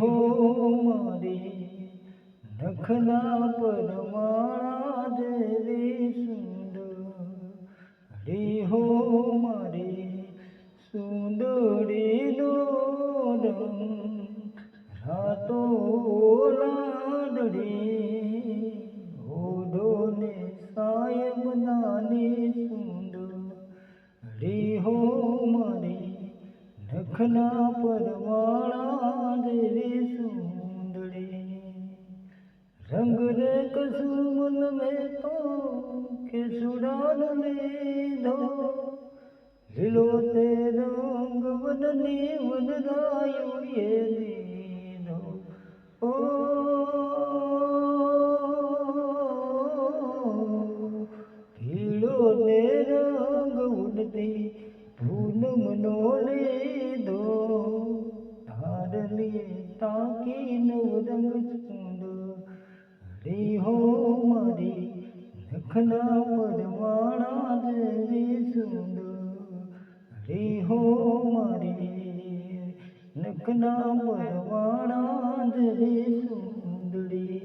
હો મારી, નખના પરમાણા દેવી સુંદર હો મારી, સુંદરીનો રંગ રાતો લાડડી, ઓઢોને સાયબ નાની સુંદર હો મારી, નખના પરવાળા રંગ રે કસુમન મેં તો કે સુડાન લીધો. લીલો તે રંગ વનની વનરાયો એ લીધો ઓ, લીલો ને રંગ ઉડતી પૂનમનો લીધો. ધારલી તાકી નવ રંગ સુંદર નખના પરવાળા જેવી સુંદરી. હો મારી નખના પરવાળા જેવી સુંદર.